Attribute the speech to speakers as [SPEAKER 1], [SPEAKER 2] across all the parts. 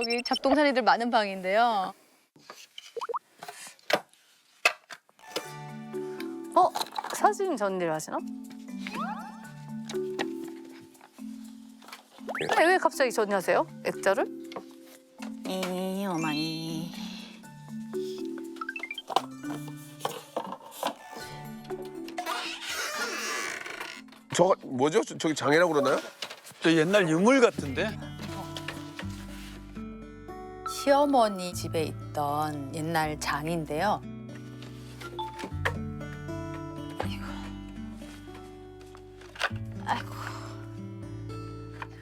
[SPEAKER 1] 저기 잡동사니들 많은 방인데요.
[SPEAKER 2] 어? 사진 전일 하시나? 아니, 왜 갑자기 전이하세요? 액자를?
[SPEAKER 1] 이 어머니.
[SPEAKER 3] 저거 뭐죠? 저- 저기 장애라고 그러나요?
[SPEAKER 4] 저 옛날 유물 같은데?
[SPEAKER 1] 시어머니 집에 있던 옛날 장인데요. 아이고.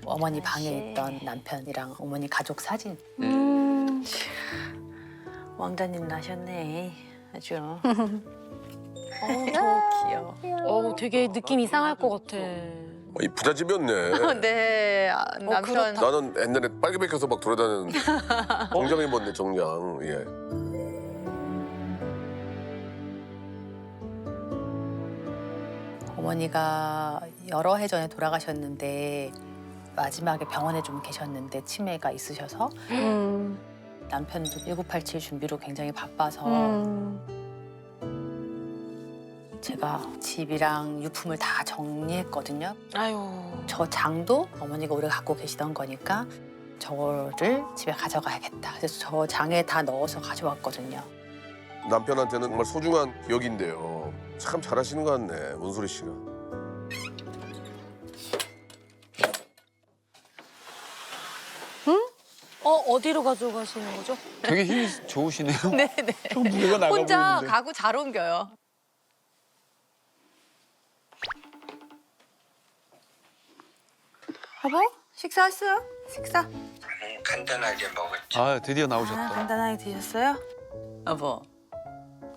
[SPEAKER 1] 어머니 방에 있던 남편이랑 어머니 가족 사진.
[SPEAKER 2] 음.
[SPEAKER 1] 왕자님 나셨네. 아주. 어, 저 귀여워.
[SPEAKER 5] 어, 되게 느낌 이상할 것 같아.
[SPEAKER 3] 어, 이 부잣집이었네.
[SPEAKER 1] 네, 아, 남편.
[SPEAKER 3] 나는 옛날에 빨개 벗겨서 막 돌아다니는 정장 입었네 정장. 예.
[SPEAKER 1] 어머니가 여러 해 전에 돌아가셨는데 마지막에 병원에 좀 계셨는데 치매가 있으셔서
[SPEAKER 2] 음.
[SPEAKER 1] 남편도 1987 준비로 굉장히 바빠서
[SPEAKER 2] 음.
[SPEAKER 1] 제가 집이랑 유품을 다 정리했거든요.
[SPEAKER 5] 아유.
[SPEAKER 1] 저 장도 어머니가 오래 갖고 계시던 거니까 저거를 집에 가져가야겠다. 그래서 저 장에 다 넣어서 가져왔거든요.
[SPEAKER 3] 남편한테는 정말 소중한 기억인데요. 참 잘하시는 것 같네 문소리 씨가.
[SPEAKER 5] 어, 어디로 가져가시는 거죠?
[SPEAKER 4] 되게 힘이 좋으시네요.
[SPEAKER 1] 네네.
[SPEAKER 4] 좀 무게가 나가
[SPEAKER 1] 혼자
[SPEAKER 4] 보이는데.
[SPEAKER 1] 가구 잘 옮겨요. 여보, 식사했어요? 식사?
[SPEAKER 6] 음, 간단하게 먹었지.
[SPEAKER 4] 아 드디어
[SPEAKER 1] 아,
[SPEAKER 4] 나오셨다.
[SPEAKER 1] 간단하게 드셨어요? 여보,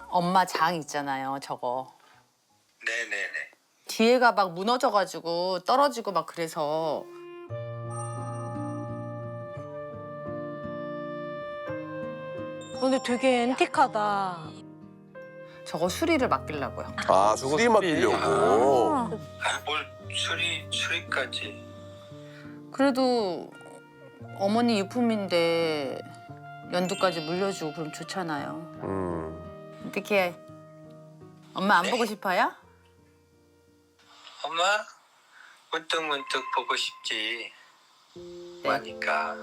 [SPEAKER 1] 엄마 장 있잖아요, 저거.
[SPEAKER 6] 네네네.
[SPEAKER 1] 뒤에가 막 무너져가지고 떨어지고 막 그래서
[SPEAKER 5] 근데 되게 앤틱하다.
[SPEAKER 1] 저거 수리를 맡기려고요.
[SPEAKER 3] 아 수리 맡기려고.
[SPEAKER 6] 아, 뭘 수리 수리까지.
[SPEAKER 1] 그래도 어머니 유품인데 연두까지 물려주고 그럼 좋잖아요.
[SPEAKER 3] 음.
[SPEAKER 1] 어떻게 엄마 안 보고 싶어요?
[SPEAKER 6] 엄마 문득 문득 보고 싶지. 하니까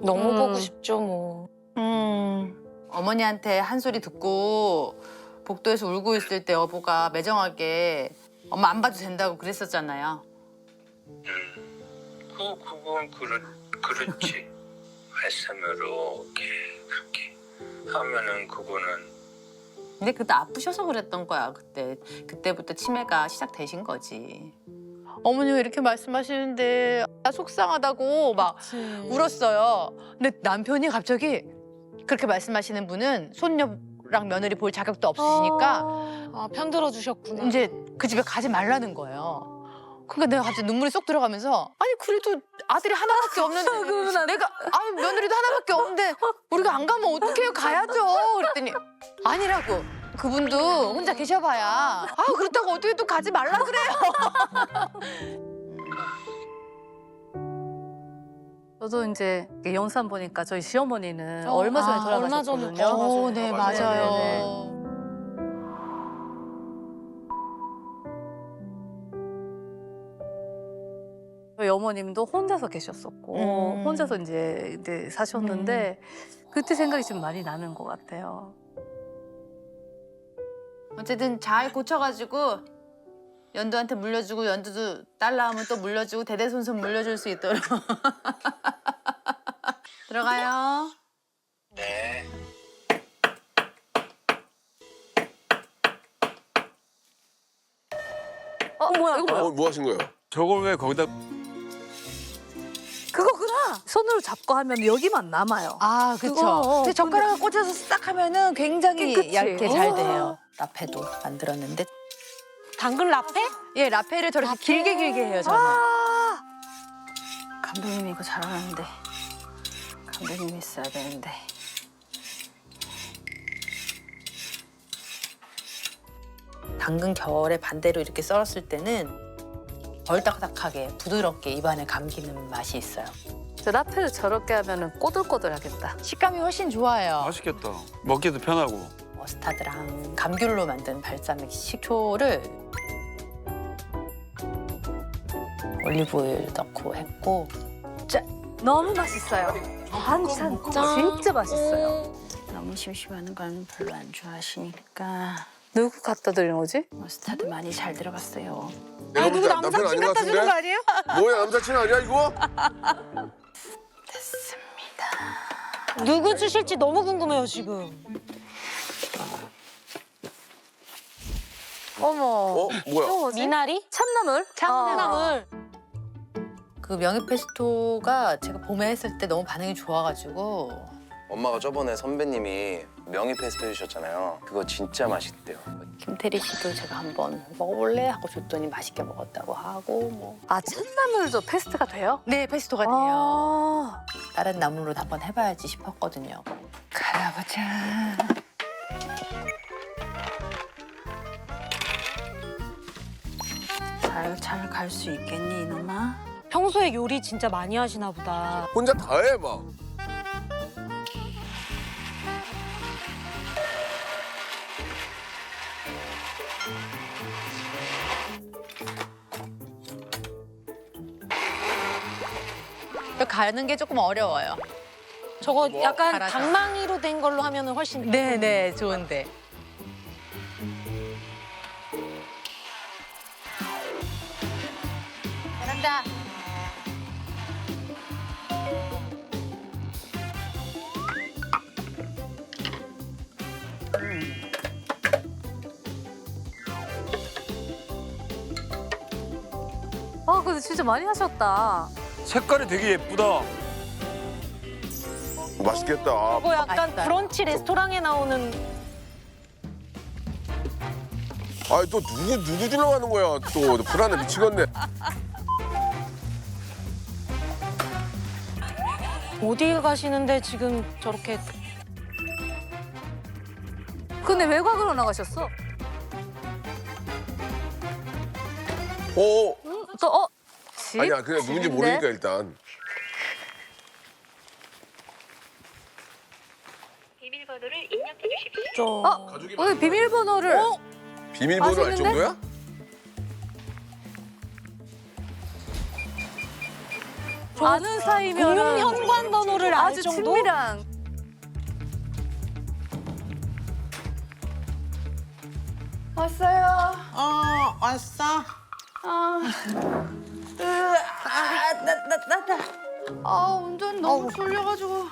[SPEAKER 5] 너무
[SPEAKER 2] 음.
[SPEAKER 5] 보고 싶죠, 뭐.
[SPEAKER 1] 음. 어머니한테 한 소리 듣고 복도에서 울고 있을 때 여보가 매정하게 엄마 안 봐도 된다고 그랬었잖아요.
[SPEAKER 6] 음. 그 그건 그렇 그렇지. 말씀으로 이렇게 그렇게 하면은 그거는
[SPEAKER 1] 근데 그때 아프셔서 그랬던 거야 그때 그때부터 치매가 시작되신 거지. 어머니가 이렇게 말씀하시는데 나 속상하다고 막 울었어요. 근데 남편이 갑자기 그렇게 말씀하시는 분은 손녀랑 며느리 볼 자격도 없으시니까
[SPEAKER 5] 아, 편들어 주셨구나.
[SPEAKER 1] 이제 그 집에 가지 말라는 거예요. 그러니까 내가 갑자기 눈물이 쏙 들어가면서 아니 그래도 아들이 하나밖에 없는데 내가 아 며느리도 하나밖에 없는데 우리가 안 가면 어떡해요? 가야죠. 그랬더니 아니라고. 그분도 혼자 계셔봐야. 아 그렇다고 어떻게 또 가지 말라 그래요?
[SPEAKER 2] 저도 이제 영상 보니까 저희 시어머니는
[SPEAKER 5] 어,
[SPEAKER 2] 얼마 전에
[SPEAKER 5] 아, 얼마 전에
[SPEAKER 2] 돌아가셨거든요.
[SPEAKER 5] 돌아가셨어요.
[SPEAKER 1] 어, 네
[SPEAKER 5] 맞아요.
[SPEAKER 1] 맞아
[SPEAKER 2] 어머님도 혼자서 계셨었고
[SPEAKER 1] 음.
[SPEAKER 2] 혼자서 이제, 이제 사셨는데 그때 생각이 좀 많이 나는 것 같아요.
[SPEAKER 1] 어쨌든 잘 고쳐가지고 연두한테 물려주고 연두도 딸 낳으면 또 물려주고 대대손손 물려줄 수 있도록 들어가요.
[SPEAKER 6] 네.
[SPEAKER 2] 어 뭐야 이거 뭐야?
[SPEAKER 3] 어, 뭐 하신 거예요?
[SPEAKER 4] 저걸 왜 거기다.
[SPEAKER 2] 손으로 잡고 하면 여기만 남아요.
[SPEAKER 1] 아
[SPEAKER 2] 그쵸.
[SPEAKER 1] 그렇죠. 근데
[SPEAKER 2] 근데
[SPEAKER 1] 젓가락을 꽂아서 싹 하면은 굉장히
[SPEAKER 2] 깨끗이.
[SPEAKER 1] 얇게 잘
[SPEAKER 2] 어.
[SPEAKER 1] 돼요. 라페도 만들었는데
[SPEAKER 5] 당근 라페?
[SPEAKER 1] 예 라페를 저렇게. 길게 길게 해요 저는.
[SPEAKER 2] 아,
[SPEAKER 1] 감독님이 이거 잘하는데 감독님이 있어야 되는데. 당근 결의 반대로 이렇게 썰었을 때는 벌딱딱하게 부드럽게 입안에 감기는 맛이 있어요.
[SPEAKER 2] 저 라페를 저렇게 하면은 꼬들꼬들하겠다.
[SPEAKER 1] 식감이 훨씬 좋아요.
[SPEAKER 4] 맛있겠다. 먹기도 편하고.
[SPEAKER 1] 머스타드랑 감귤로 만든 발사믹 식초를 올리브오일 넣고 했고
[SPEAKER 2] 너무 맛있어요. 반찬 진짜 맛있어요.
[SPEAKER 1] 너무 심심하는 건 별로 안 좋아하시니까
[SPEAKER 2] 누구 갖다 드린 거지?
[SPEAKER 1] 머스타드 많이 잘 들어갔어요.
[SPEAKER 3] 내가
[SPEAKER 5] 아 누구 남사친 갖다 주는 거? 아니에요?
[SPEAKER 3] 뭐야 남사친 아니야 이거?
[SPEAKER 5] 누구 주실지 너무 궁금해요 지금.
[SPEAKER 2] 어머.
[SPEAKER 3] 어 뭐야?
[SPEAKER 5] 미나리?
[SPEAKER 2] 참나물?
[SPEAKER 5] 참나물.
[SPEAKER 1] 그 명이 페스토가 제가 봄에 했을 때 너무 반응이 좋아가지고
[SPEAKER 7] 엄마가 저번에 선배님이 명이 페스토 해주셨잖아요. 그거 진짜 맛있대요.
[SPEAKER 1] 김태리 씨도 제가 한번 먹어볼래 하고 줬더니 맛있게 먹었다고 하고 뭐.
[SPEAKER 2] 아 참나물도 페스트가 돼요?
[SPEAKER 1] 네 페스토가 돼요.
[SPEAKER 2] 아,
[SPEAKER 1] 다른 나물로 한번 해봐야지 싶었거든요. 가보자. 잘 잘 갈 수 있겠니 이놈아?
[SPEAKER 5] 평소에 요리 진짜 많이 하시나 보다.
[SPEAKER 3] 혼자 다 해 막.
[SPEAKER 1] 가는 게 조금 어려워요.
[SPEAKER 5] 저거
[SPEAKER 3] 뭐?
[SPEAKER 5] 약간
[SPEAKER 1] 갈아서.
[SPEAKER 5] 방망이로 된 걸로 하면은 훨씬
[SPEAKER 1] 네네 좋은데. 잘한다.
[SPEAKER 2] 아 근데 진짜 많이 하셨다.
[SPEAKER 4] 색깔이 되게 예쁘다.
[SPEAKER 3] 맛있겠다.
[SPEAKER 5] 저거 약간. 브런치 레스토랑에 나오는
[SPEAKER 3] 아니 또 누구 누구 주려고 하는 거야 또 불안해 미치겠네.
[SPEAKER 5] 어디 가시는데 지금 저렇게
[SPEAKER 2] 근데 외곽으로 나가셨어? 어또 어? 집?
[SPEAKER 3] 아니야 그냥 누군지
[SPEAKER 2] 집인데?
[SPEAKER 3] 모르니까 일단.
[SPEAKER 5] 저
[SPEAKER 2] 어? 오늘 비밀번호를
[SPEAKER 3] 비밀번호 알
[SPEAKER 2] 맛있는데?
[SPEAKER 3] 정도야?
[SPEAKER 2] 아는 사이면
[SPEAKER 5] 공용 현관 번호를 알
[SPEAKER 2] 아주
[SPEAKER 5] 정도?
[SPEAKER 2] 친밀한
[SPEAKER 1] 왔어요.
[SPEAKER 8] 어, 왔어?
[SPEAKER 1] 아 운전 너무 졸려가지고.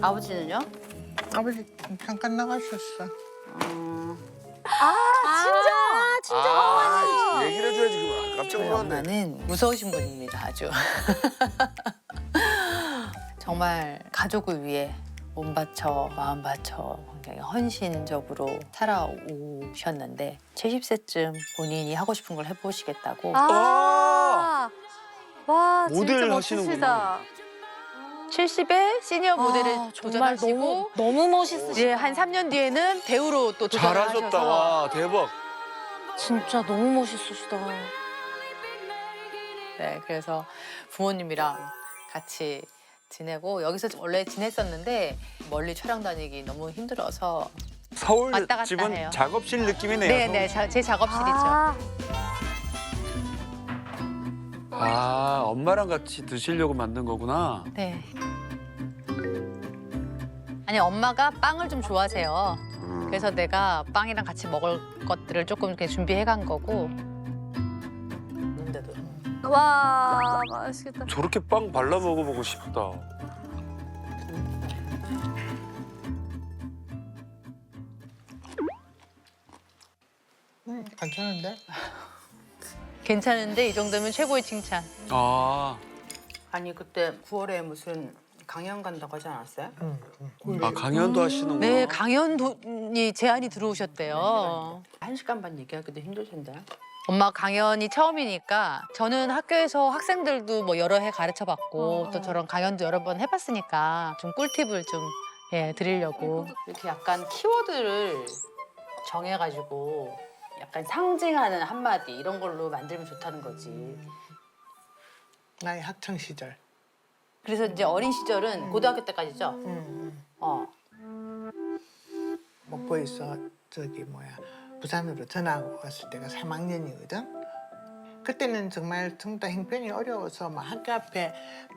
[SPEAKER 1] 아버지는요?
[SPEAKER 8] 아버지 잠깐 나가셨어.
[SPEAKER 3] 아 얘기를 해줘야지 그만. 깜짝
[SPEAKER 1] 저희
[SPEAKER 3] 놀랐네.
[SPEAKER 1] 엄마는 무서우신 분입니다, 아주. 정말 가족을 위해 몸 바쳐, 마음 바쳐 굉장히 헌신적으로 살아오셨는데 70세쯤 본인이 하고 싶은 걸 해보시겠다고
[SPEAKER 2] 아. 와,
[SPEAKER 4] 모델
[SPEAKER 2] 진짜
[SPEAKER 4] 하시는구나.
[SPEAKER 2] 멋지시다.
[SPEAKER 1] 70에 시니어 모델을
[SPEAKER 5] 아, 정말
[SPEAKER 1] 도전하시고
[SPEAKER 5] 너무 너무 멋있으시다.
[SPEAKER 1] 예, 한 3년 뒤에는 배우로 또 도전하셔서
[SPEAKER 4] 잘하셨다. 와 대박.
[SPEAKER 5] 진짜 너무 멋있으시다.
[SPEAKER 1] 네, 그래서 부모님이랑 같이 지내고 여기서 원래 지냈었는데 멀리 촬영 다니기 너무 힘들어서
[SPEAKER 4] 서울
[SPEAKER 1] 왔다 갔다
[SPEAKER 4] 집은
[SPEAKER 1] 해요.
[SPEAKER 4] 작업실 느낌이네요.
[SPEAKER 1] 네, 네, 자- 제 작업실이죠.
[SPEAKER 2] 아,
[SPEAKER 4] 아 엄마랑 같이 드시려고 만든 거구나.
[SPEAKER 1] 네. 아니 엄마가 빵을 좀 좋아하세요.
[SPEAKER 3] 음.
[SPEAKER 1] 그래서 내가 빵이랑 같이 먹을 것들을 조금 이렇게 준비해 간 거고.
[SPEAKER 2] 와, 맛있겠다.
[SPEAKER 4] 저렇게 빵 발라 먹어보고 싶다.
[SPEAKER 8] 응, 괜찮은데?
[SPEAKER 1] 괜찮은데 이 정도면 최고의 칭찬.
[SPEAKER 4] 아,
[SPEAKER 1] 아니 그때 9월에 무슨 강연 간다고 하지 않았어요?
[SPEAKER 8] 응, 응.
[SPEAKER 4] 아 강연도 하시는구나.
[SPEAKER 1] 네, 강연이 제안이 들어오셨대요. 한 시간 반 얘기하기도 힘들 텐데. 엄마 강연이 처음이니까 저는 학교에서 학생들도 뭐 여러 해 가르쳐 봤고 또 저런 강연도 여러 번 해봤으니까 좀 꿀팁을 좀 예, 드리려고 이렇게 약간 키워드를 정해가지고 약간 상징하는 한마디 이런 걸로 만들면 좋다는 거지.
[SPEAKER 8] 나의 학창 시절.
[SPEAKER 1] 그래서 이제 어린 시절은 고등학교 때까지죠.
[SPEAKER 8] 음,
[SPEAKER 1] 어.
[SPEAKER 8] 목포에서 저기 뭐야 부산으로 전학 왔을 때가 3학년이거든. 그때는 정말 정말 형편이 어려워서 막 학교 앞에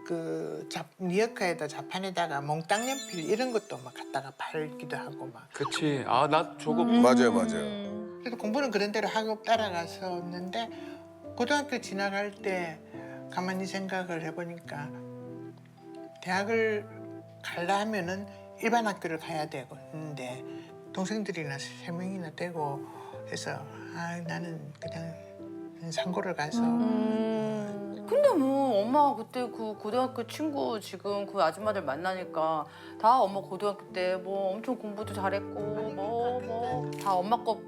[SPEAKER 8] 그 잡, 리어카에다 자판에다가 몽땅 연필 이런 것도 막 갖다가 팔기도 하고 막
[SPEAKER 4] 그치. 아, 나 저거
[SPEAKER 3] 맞아요, 맞아요.
[SPEAKER 1] 음.
[SPEAKER 8] 그래서 공부는 그런 대로 하고 따라갔었는데 고등학교 지나갈 때 가만히 생각을 해보니까 대학을 가려 하면은 일반 학교를 가야 되는데 동생들이나 세 명이나 되고 해서 아 나는 그냥 상고를 가서.
[SPEAKER 1] 근데 뭐 엄마가 그때 그 고등학교 친구 지금 그 아줌마들 만나니까 다 엄마 고등학교 때 뭐 엄청 공부도 잘했고 뭐 뭐 다 엄마 거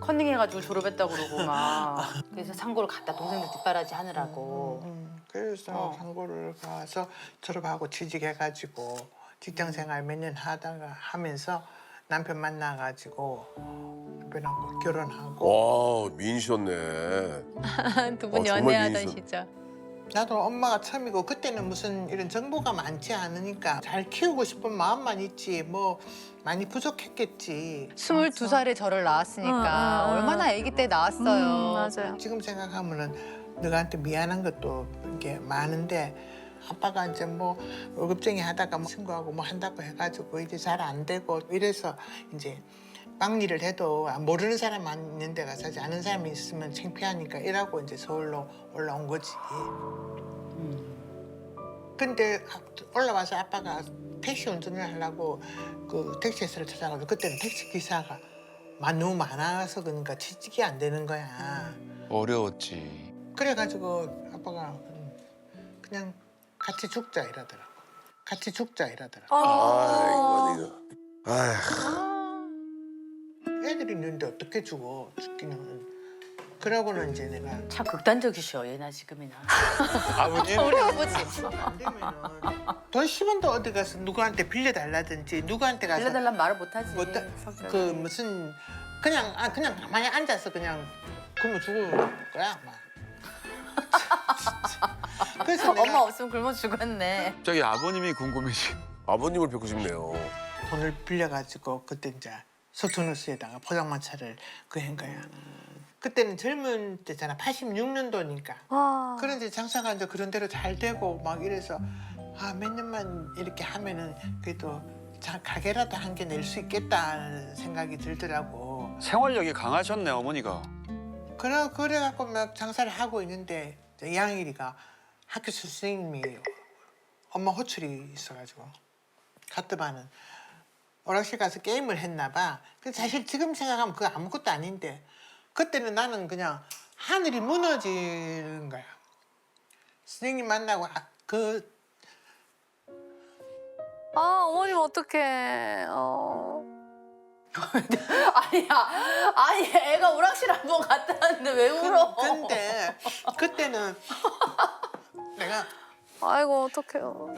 [SPEAKER 1] 컨닝해가지고 졸업했다 그러고 막. 그래서 상고를 갔다 동생들 뒷바라지 하느라고.
[SPEAKER 8] 음, 그래서
[SPEAKER 1] 어.
[SPEAKER 8] 상고를 가서 졸업하고 취직해가지고 직장 생활 몇 년 하다가 하면서 남편 만나가지고 남편하고 결혼하고
[SPEAKER 3] 와 미인이셨네.
[SPEAKER 1] 두
[SPEAKER 3] 분 어, 정말 연애하던 미인이셨-
[SPEAKER 1] 시절
[SPEAKER 8] 나도 엄마가 처음이고 그때는 무슨 이런 정보가 많지 않으니까 잘 키우고 싶은 마음만 있지 뭐 많이 부족했겠지
[SPEAKER 1] 22살에 저를 낳았으니까
[SPEAKER 2] 응, 응, 응.
[SPEAKER 1] 얼마나 아기 때 낳았어요
[SPEAKER 2] 음, 맞아요.
[SPEAKER 8] 지금 생각하면은 너한테 미안한 것도 이게 많은데 아빠가 이제 뭐 월급쟁이 하다가 뭐 친구하고 뭐 한다고 해가지고 이제 잘 안 되고 이래서 이제 빵 일을 해도 모르는 사람 있는 데 가서 하지 아는 사람이 있으면 창피하니까 이라고 이제 서울로 올라온 거지. 근데 올라와서 아빠가 택시 운전을 하려고 그 택시회사를 찾아가서 그때는 택시 기사가 만- 너무 많아서 그러니까 취직이 안 되는 거야.
[SPEAKER 4] 어려웠지.
[SPEAKER 8] 그래가지고 아빠가 음, 그냥 같이 죽자 이러더라고. 같이 죽자 이러더라고.
[SPEAKER 3] 아 이거 이거. 아휴.
[SPEAKER 8] 애들이 있는데 어떻게 죽어? 죽기는. 그러고는 이제 내가
[SPEAKER 1] 참 극단적이셔 얘나 지금이나
[SPEAKER 4] 아버님?
[SPEAKER 1] 우리 아버지
[SPEAKER 8] 안 되면은 돈 10원도 어디 가서 누구한테 빌려달라든지 누구한테 가서
[SPEAKER 1] 빌려달라면 말을 못하지
[SPEAKER 8] 못다-
[SPEAKER 1] 성격이.
[SPEAKER 8] 그 무슨 그냥 아 그냥 가만히 앉아서 그냥 굶어 죽을 거야 막. 그래서
[SPEAKER 1] 엄마 없으면 굶어 죽었네
[SPEAKER 4] 저기 아버님이 궁금해지.
[SPEAKER 3] 아버님을 뵙고 싶네요.
[SPEAKER 8] 돈을 빌려가지고 그때 이제 소투누스에다가 포장마차를 그한 거야. 그때는 젊은 때잖아. 86년도니까.
[SPEAKER 2] 와.
[SPEAKER 8] 그런 이제 장사가 이제 그런 대로 잘 되고 막 이래서 아 몇 년만 이렇게 하면은 그래도 자, 가게라도 한 개 낼 수 있겠다는 생각이 들더라고.
[SPEAKER 4] 생활력이 강하셨네, 어머니가.
[SPEAKER 8] 그래 그래갖고 막 장사를 하고 있는데 이제 양일이가 학교 선생님이 엄마 호출이 있어가지고 가뜨바는 오락실 가서 게임을 했나 봐. 근데 사실 지금 생각하면 그거 아무것도 아닌데 그때는 나는 그냥 하늘이 무너지는 거야. 선생님 만나고 아, 그
[SPEAKER 2] 아 어머님 어떡해. 어.
[SPEAKER 1] 아니야 아니 애가 오락실 한 번 갔다 왔는데 왜 울어
[SPEAKER 8] 그, 근데 그때는 내가
[SPEAKER 2] 아이고 어떡해요.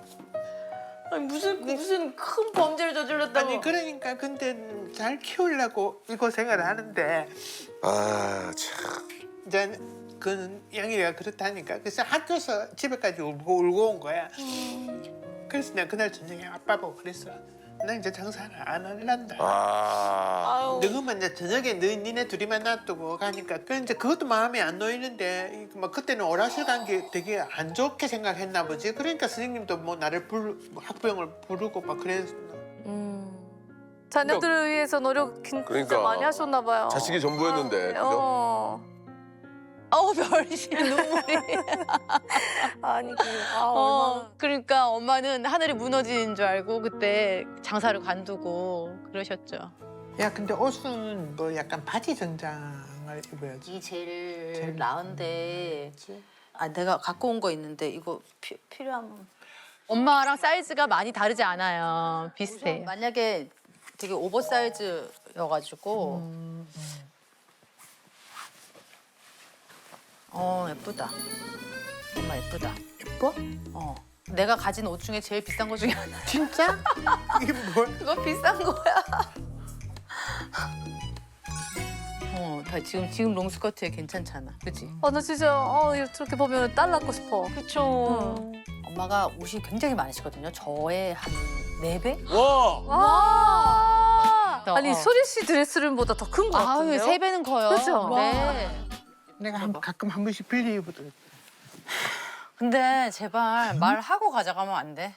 [SPEAKER 1] 아니, 무슨 무슨 큰 범죄를 저질렀다고
[SPEAKER 8] 아니 그러니까 근데 잘 키우려고 이거 생활을 하는데
[SPEAKER 3] 아 참.
[SPEAKER 8] 이제 그 양이가 그렇다니까 그래서 학교에서 집에까지 울고 울고 온 거야. 그래서 내가 그날 저녁에 아빠 보고 그랬어. 나 이제 장사를 안 할란다.
[SPEAKER 3] 아.
[SPEAKER 8] 너그만 이제 저녁에 너 니네 둘이만 놔두고 가니까 그 이제 그것도 마음에 안 놓이는데 이- 막 그때는 오락실 간 게 되게 안 좋게 생각했나 보지. 그러니까 선생님도 뭐 나를 부르 뭐 학부형을 부르고 막 그랬.
[SPEAKER 2] 음. 자녀들을 위해서 노력 진짜
[SPEAKER 3] 그러니까.
[SPEAKER 2] 많이 하셨나 봐요.
[SPEAKER 3] 자식이 전부였는데 그죠?
[SPEAKER 2] 어.
[SPEAKER 1] 어우 별신 눈물이
[SPEAKER 2] 아니 그 아, 얼마나.
[SPEAKER 1] 어 그러니까 엄마는 하늘이 무너지는 줄 알고 그때 장사를 관두고 그러셨죠
[SPEAKER 8] 야 근데 옷은 뭐 약간 바지 정장을 입어야지.
[SPEAKER 1] 이 제일
[SPEAKER 8] 제일
[SPEAKER 1] 나은데
[SPEAKER 8] 그치?
[SPEAKER 1] 아 내가 갖고 온 거 있는데 이거 피, 필요하면 엄마랑 사이즈가 많이 다르지 않아요 비슷해요 만약에 되게 오버사이즈여가지고
[SPEAKER 8] 음,
[SPEAKER 1] 어 예쁘다 엄마 예쁘다
[SPEAKER 8] 예뻐?
[SPEAKER 1] 어 내가 가진 옷 중에 제일 비싼 거 중에 하나
[SPEAKER 8] 진짜? 이게 뭘?
[SPEAKER 1] 그거 비싼 거야 어 지금 지금 롱스커트에 괜찮잖아. 그치?
[SPEAKER 2] 아, 나 진짜 어, 이렇게 보면 딸 낳고 싶어.
[SPEAKER 5] 그쵸.
[SPEAKER 1] 엄마가 옷이 굉장히 많으시거든요. 저의 한 네 배
[SPEAKER 4] 와.
[SPEAKER 2] 와.
[SPEAKER 1] 어.
[SPEAKER 2] 아니 소리 씨 드레스룸보다 더 큰 거 같은데요?
[SPEAKER 1] 아유, 세 배는 커요.
[SPEAKER 2] 그죠?
[SPEAKER 1] 네.
[SPEAKER 8] 내가 한, 가끔 한 번씩 빌리 입어도
[SPEAKER 1] 근데 제발 말하고 가져가면 안 돼.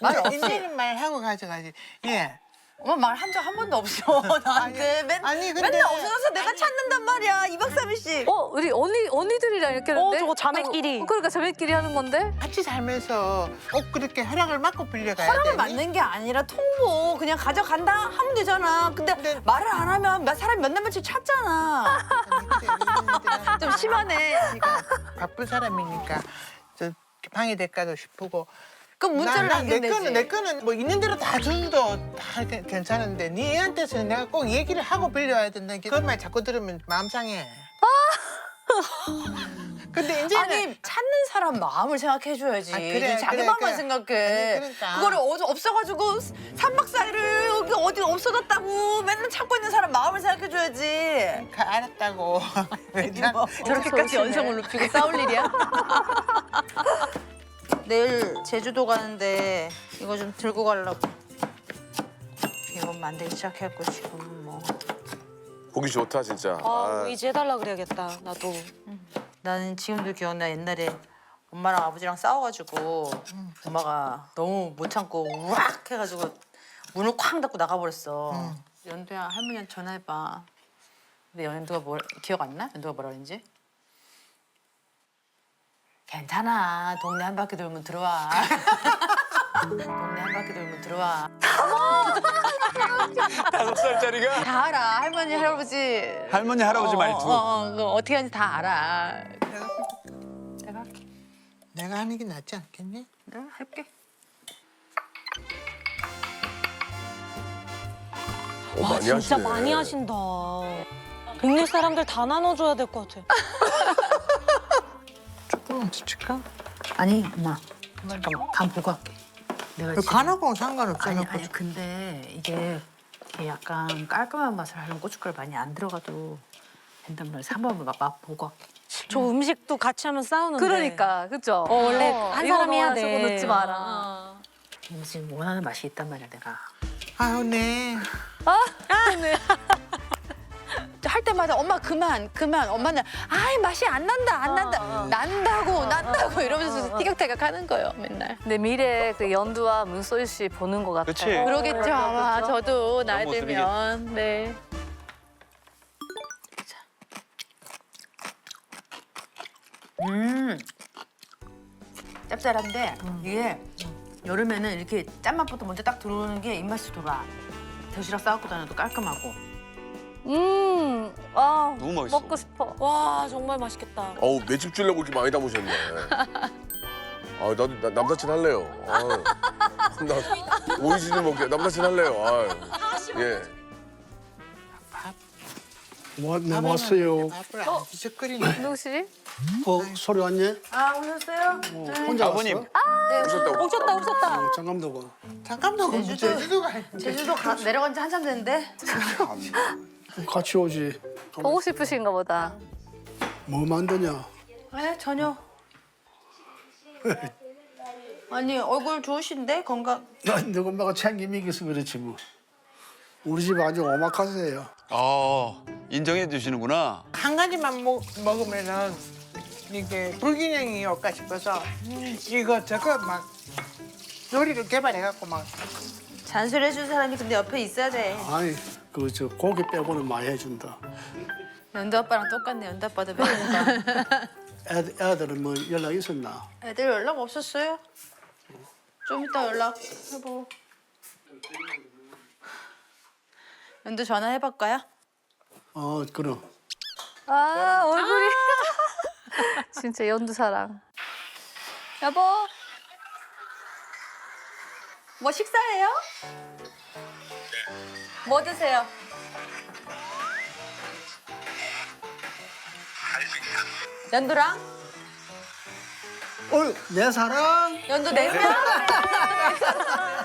[SPEAKER 8] 말말
[SPEAKER 1] 없이.
[SPEAKER 8] 이제는 말하고 가져가지 예
[SPEAKER 1] 엄마 말 한 적 한 번도 없어. 나한테 맨,
[SPEAKER 8] 아니 근데
[SPEAKER 1] 맨날 없어져서 내가 찾는단 말이야. 2박 3일씩.
[SPEAKER 2] 어, 우리 언니 언니들이랑 이렇게 하는데.
[SPEAKER 5] 어, 저거 자매끼리.
[SPEAKER 2] 어, 그러니까 자매끼리 하는 건데.
[SPEAKER 8] 같이 살면서 꼭 그렇게 허락을 받고 빌려가야
[SPEAKER 1] 사람을
[SPEAKER 8] 되니?
[SPEAKER 1] 맞는 게 아니라 통보 그냥 가져간다 하면 되잖아. 근데
[SPEAKER 8] 근데-
[SPEAKER 1] 말을 안 하면 몇 사람 몇날 며칠 찾잖아. 좀 심하네.
[SPEAKER 8] 그러니까 바쁜 사람이니까 저 방해 될까도 싶고
[SPEAKER 1] 그럼 문자를
[SPEAKER 8] 나- 나- 내
[SPEAKER 1] 남겨내지.
[SPEAKER 8] 거는 내 거는 뭐 있는 대로 다 줘도 다 괜- 괜찮은데 네 애한테서 내가 꼭 얘기를 하고 빌려야 된다. 그런 말 자꾸 들으면 마음 상해. 근데 이제는
[SPEAKER 1] 아니 찾는 사람 마음을 생각해줘야지.
[SPEAKER 8] 아, 그래,
[SPEAKER 1] 자기
[SPEAKER 8] 그래,
[SPEAKER 1] 마음만
[SPEAKER 8] 그래.
[SPEAKER 1] 생각해.
[SPEAKER 8] 아니, 그러니까.
[SPEAKER 1] 그거를 어디 없어가지고 3박 4일을 여기 어디 없어졌다고 맨날 찾고 있는 사람 마음을 생각해줘야지.
[SPEAKER 8] 그 알았다고.
[SPEAKER 1] 뭐, 저렇게까지 연성을 높이고 싸울 일이야? 내일 제주도 가는데 이거 좀 들고 가려고. 이건 만들기 시작했고 지금 뭐.
[SPEAKER 3] 보기 좋다 진짜.
[SPEAKER 5] 아,
[SPEAKER 3] 아,
[SPEAKER 5] 이제 해달라 그래야겠다. 나도.
[SPEAKER 1] 나는 지금도 기억나 옛날에 엄마랑 아버지랑 싸워가지고 엄마가 너무 못 참고 우악 해가지고 문을 쾅 닫고 나가버렸어. 연두야 할머니한테 전화해봐. 근데 연두가 뭘 기억 안 나? 연두가 뭐라 그랬지? 괜찮아. 동네 한 바퀴 돌면 들어와. 동네 한 바퀴 돌면 들어와.
[SPEAKER 4] 다섯 살짜리가
[SPEAKER 1] 다 알아. 할머니 할아버지.
[SPEAKER 4] 할머니 할아버지
[SPEAKER 1] 어,
[SPEAKER 4] 말투.
[SPEAKER 1] 어, 어, 그거 어떻게 하는지 다 알아.
[SPEAKER 8] 내가,
[SPEAKER 1] 내가 할게.
[SPEAKER 8] 내가 하는 게 낫지 않겠니?
[SPEAKER 1] 내가 할게.
[SPEAKER 3] 어,
[SPEAKER 5] 와,
[SPEAKER 3] 많이
[SPEAKER 5] 진짜
[SPEAKER 3] 하시네.
[SPEAKER 5] 많이 하신다. 동네 사람들 다 나눠줘야 될 것 같아.
[SPEAKER 8] 조금 더 줄까?
[SPEAKER 1] 아니 엄마 잠깐만 간 보고 할게 내가 지금-
[SPEAKER 8] 간하고는 상관없잖아.
[SPEAKER 1] 아니 아니 근데 이게 이게 약간 깔끔한 맛을 하려면 고춧가루 많이 안 들어가도 된단 말이야 한번 맛, 맛 보고 할게
[SPEAKER 5] 저 음식도 같이 하면 싸우는데.
[SPEAKER 2] 그러니까 그죠.
[SPEAKER 5] 어, 원래 한
[SPEAKER 2] 이거
[SPEAKER 5] 사람이 해야
[SPEAKER 2] 넣어라,
[SPEAKER 5] 돼.
[SPEAKER 2] 저거 넣지 마라.
[SPEAKER 5] 어.
[SPEAKER 1] 지금 원하는 맛이 있단 말이야 내가
[SPEAKER 8] 아유 네.
[SPEAKER 1] 할 때마다 엄마 그만 그만. 엄마는 아이 맛이 안 난다 안 난다. 난다고 난다고 이러면서 티격태격 하는 거예요 맨날.
[SPEAKER 2] 내 미래 그 연두와 문소희 씨 보는 것 같아.
[SPEAKER 4] 그치.
[SPEAKER 1] 그러겠죠 아마. 저도 나이 되면. 네. 음. 짭짤한데 이게 여름에는 이렇게 짠맛부터 먼저 딱 들어오는 게 입맛이 돌아. 도시락 싸갖고 다녀도 깔끔하고
[SPEAKER 2] 음, 아
[SPEAKER 4] 너무 맛있어.
[SPEAKER 2] 먹고 싶어.
[SPEAKER 5] 와, 정말 맛있겠다.
[SPEAKER 3] 어우 매집 주려고 이렇게 많이 담으셨네. 아 나도 나, 남사친 할래요. 아유. 나 오이지를 먹게 남사친 할래요. 아유. 예.
[SPEAKER 9] 뭐, 네, 왔어요.
[SPEAKER 8] 앞으로 안 뒤적거리네.
[SPEAKER 2] 누구 씨?
[SPEAKER 9] 어, 소리 왔니?
[SPEAKER 1] 아 오셨어요?
[SPEAKER 9] 어, 혼자
[SPEAKER 4] 아버님.
[SPEAKER 9] 왔어?
[SPEAKER 3] 오셨다고.
[SPEAKER 5] 오셨다, 오셨다.
[SPEAKER 9] 어, 장감도 봐.
[SPEAKER 8] 잠깐만
[SPEAKER 1] 제주도-. 제주도 가, 내려간 지 한참 됐는데
[SPEAKER 9] 같이 오지.
[SPEAKER 2] 보고 싶으신가 보다.
[SPEAKER 9] 뭐 만드냐?
[SPEAKER 1] 에 전혀 아니 얼굴 좋으신데 건강
[SPEAKER 9] 나 너가 엄마가 챙김이 있어서 그렇지 뭐. 우리 집 아주 오마카세예요.
[SPEAKER 4] 어, 인정해 주시는구나.
[SPEAKER 8] 한 가지만 먹, 먹으면은 이게 불균형이 올까 싶어서 이거 저거 막 요리를 개발해갖고 막
[SPEAKER 1] 잔소리 해줄 사람이 근데 옆에 있어야 돼
[SPEAKER 9] 아니, 그 저 고기 빼고는 많이 해준다.
[SPEAKER 1] 연두 아빠랑 똑같네 연두 아빠도 배우니까
[SPEAKER 9] 애들, 애들은 뭐 연락 있었나?
[SPEAKER 1] 애들 연락 없었어요? 좀 이따 연락 해보 연두 전화 해볼까요?
[SPEAKER 9] 어, 그럼.
[SPEAKER 2] 아 얼굴이 진짜 연두 사랑. 여보.
[SPEAKER 1] 뭐 식사해요? 뭐 드세요? 연두랑?
[SPEAKER 9] 어, 내 사랑.
[SPEAKER 1] 연두 냉면?